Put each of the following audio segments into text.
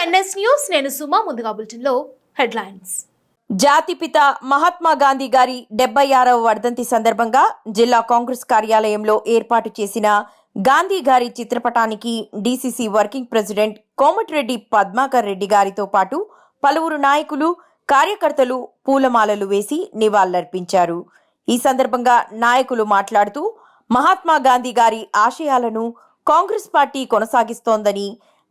NS news నేను సుమా ముందుగా బులెటిన్లో హెడ్లైన్స్. జాతిపిత మహాత్మా గాంధీ గారి డెబ్బై ఆరవ వర్ధంతి సందర్భంగా జిల్లా కాంగ్రెస్ కార్యాలయంలో ఏర్పాటు చేసిన గాంధీ గారి చిత్రపటానికి DCC working president Komatireddy Padmakar Reddy గారితో పాటు పలువురు నాయకులు కార్యకర్తలు పూలమాలలు వేసి నివాళులర్పించారు. ఈ సందర్భంగా నాయకులు మాట్లాడుతూ మహాత్మా గాంధీ గారి ఆశయాలను కాంగ్రెస్ పార్టీ కొనసాగిస్తోందని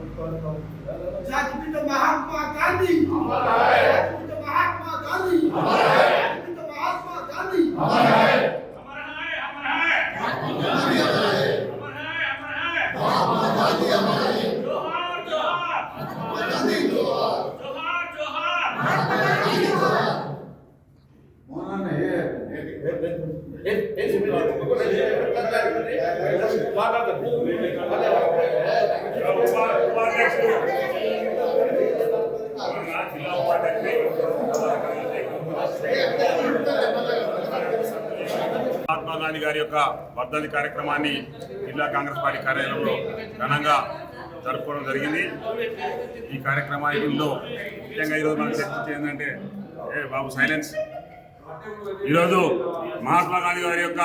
గాంధీ గారి మహాత్మా గాంధీ. మన వెంకటరెడ్డి గారు రాయమల్ల గారు ఇద్దరు కలిసి రాష్ట్ర రాష్ట్ర రాష్ట్ర ఎస్ఎల్ కన్వీనర్ వారి ఆధ్వర్యంలో కార్యక్రమం నిర్వహణ జరుగుతుంది డిసి కమిషన్ జాతిపిత మహాత్మా గాంధీ జాతిపిత మహాత్మా గాంధీ జాతిపిత మహాత్మా గాంధీ మహాత్మా గాంధీ గారి యొక్క వర్ధంతి కార్యక్రమాన్ని జిల్లా కాంగ్రెస్ పార్టీ కార్యాలయంలో ఘనంగా జరుపుకోవడం జరిగింది. ఈ కార్యక్రమాల్లో ముఖ్యంగా ఈరోజు మనం చర్చించేది ఏంటంటే ఏ బాబు సైలెన్స్. ఈరోజు మహాత్మా గాంధీ గారి యొక్క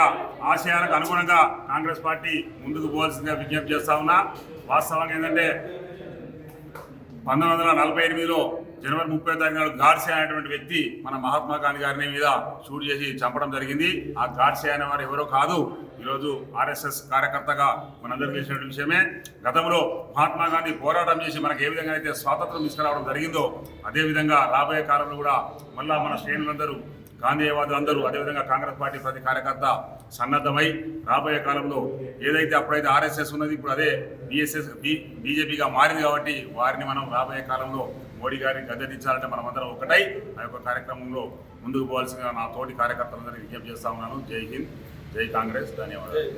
ఆశయాలకు అనుగుణంగా కాంగ్రెస్ పార్టీ ముందుకు పోవాల్సిందిగా విజ్ఞప్తి చేస్తా ఉన్నా. వాస్తవంగా ఏంటంటే పంతొమ్మిది వందల నలభై ఎనిమిదిలో జనవరి ముప్పై తారీఖు నాడు గాడ్సే అనేటువంటి వ్యక్తి మన మహాత్మా గాంధీ గారిని మీద షూట్ చేసి చంపడం జరిగింది. ఆ గాడ్సే అనే వారు ఎవరో కాదు. ఈరోజు ఆర్ఎస్ఎస్ కార్యకర్తగా మనందరికీ తెలిసినటువంటి విషయమే. గతంలో మహాత్మా గాంధీ పోరాటం చేసి మనకు ఏ విధంగా అయితే స్వాతంత్రం తీసుకురావడం జరిగిందో అదేవిధంగా రాబోయే కాలంలో కూడా మళ్ళా మన శ్రేణులందరూ గాంధీవాదులు అందరూ అదేవిధంగా కాంగ్రెస్ పార్టీ ప్రతి కార్యకర్త సన్నద్ధమై రాబోయే కాలంలో ఏదైతే అప్పుడైతే ఆర్ఎస్ఎస్ ఉన్నది ఇప్పుడు అదే బిఎస్ఎస్ బీజేపీగా మారింది కాబట్టి వారిని మనం రాబోయే కాలంలో మోడీ గారిని గద్దెదించాలంటే మనం అందరం ఒకటై ఆ యొక్క కార్యక్రమంలో ముందుకు పోవాల్సిందిగా నా తోటి కార్యకర్తలందరికీ విజ్ఞప్తి చేస్తా ఉన్నాను. జై హింద్ జై కాంగ్రెస్ ధన్యవాదాలు.